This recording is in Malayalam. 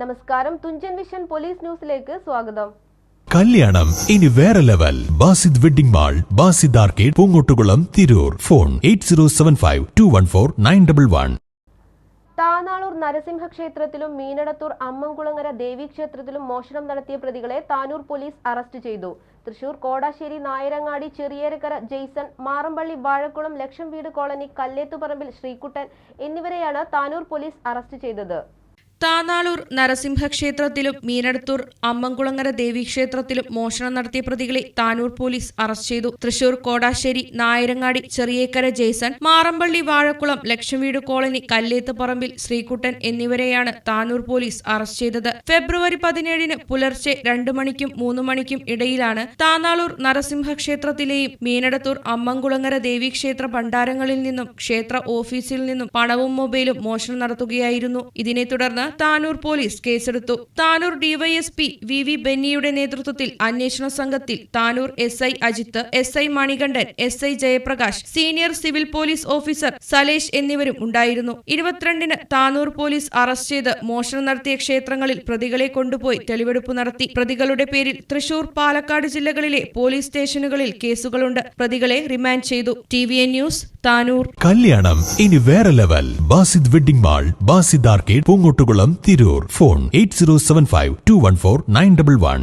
നമസ്കാരം. തുഞ്ചൻ വിഷൻ പോലീസ് ന്യൂസിലേക്ക് സ്വാഗതം. കല്യാണം ഇനി വേറെ level. Basid wedding mall Basid arcade Poongottukulam Tirur. Phone eight zero seven five two one four nine double one. Tanalur Narasimha ക്ഷേത്രത്തിലും മീനടത്തൂർ അമ്മംകുളങ്ങര ദേവീക്ഷേത്രത്തിലും മോഷണം നടത്തിയ പ്രതികളെ താനൂർ പോലീസ് അറസ്റ്റ് ചെയ്തു. തൃശൂർ കോടാശ്ശേരി നായരങ്ങാടി ചെറിയേരക്കര ജെയ്സൺ മാറമ്പള്ളി വാഴക്കുളം ലക്ഷം വീട് കോളനി കല്ലേത്തുപറമ്പിൽ ശ്രീകുട്ടൻ എന്നിവരെയാണ് താനൂർ പോലീസ് അറസ്റ്റ് ചെയ്തത്. താനാളൂർ നരസിംഹക്ഷേത്രത്തിലും മീനടത്തൂർ അമ്മംകുളങ്ങര ദേവീക്ഷേത്രത്തിലും മോഷണം നടത്തിയ പ്രതികളെ താനൂർ പോലീസ് അറസ്റ്റ് ചെയ്തു. തൃശൂർ കോടാശ്ശേരി നായരങ്ങാടി ചെറിയേക്കര ജെയ്സൺ മാറമ്പള്ളി വാഴക്കുളം ലക്ഷംവീട് കോളനി കല്ലേത്ത് പറമ്പിൽ ശ്രീകുട്ടൻ എന്നിവരെയാണ് താനൂർ പോലീസ് അറസ്റ്റ് ചെയ്തത്. ഫെബ്രുവരി പതിനേഴിന് പുലർച്ചെ രണ്ടു മണിക്കും മൂന്ന് മണിക്കും ഇടയിലാണ് താനാളൂർ നരസിംഹക്ഷേത്രത്തിലെയും മീനടത്തൂർ അമ്മംകുളങ്ങര ദേവീക്ഷേത്ര ഭണ്ഡാരങ്ങളിൽ നിന്നും ക്ഷേത്ര ഓഫീസിൽ നിന്നും പണവും മൊബൈലും മോഷണം നടത്തുകയായിരുന്നു. ഇതിനെ തുടർന്ന് താനൂർ പോലീസ് കേസെടുത്തു. താനൂർ ഡിവൈഎസ്പി വി വി ബെന്നിയുടെ നേതൃത്വത്തിൽ അന്വേഷണ സംഘത്തിൽ Tanur S I Ajith S I Manikandan S I Jayaprakash senior civil police officer Salesh എന്നിവരും ഉണ്ടായിരുന്നു. ഇരുപത്തിരണ്ടിന് താനൂർ പോലീസ് അറസ്റ്റ് ചെയ്ത് മോഷണം നടത്തിയ ക്ഷേത്രങ്ങളിൽ പ്രതികളെ കൊണ്ടുപോയി തെളിവെടുപ്പ് നടത്തി. പ്രതികളുടെ പേരിൽ തൃശൂർ പാലക്കാട് ജില്ലകളിലെ പോലീസ് സ്റ്റേഷനുകളിൽ കേസുകളുണ്ട്. പ്രതികളെ റിമാൻഡ് ചെയ്തു. T V N news Tanur. കല്യാണം ഇനി വേറെ level. Basid wedding mall Basid arcade Poongottukulam. Tirur phone eight zero seven five two one four nine double one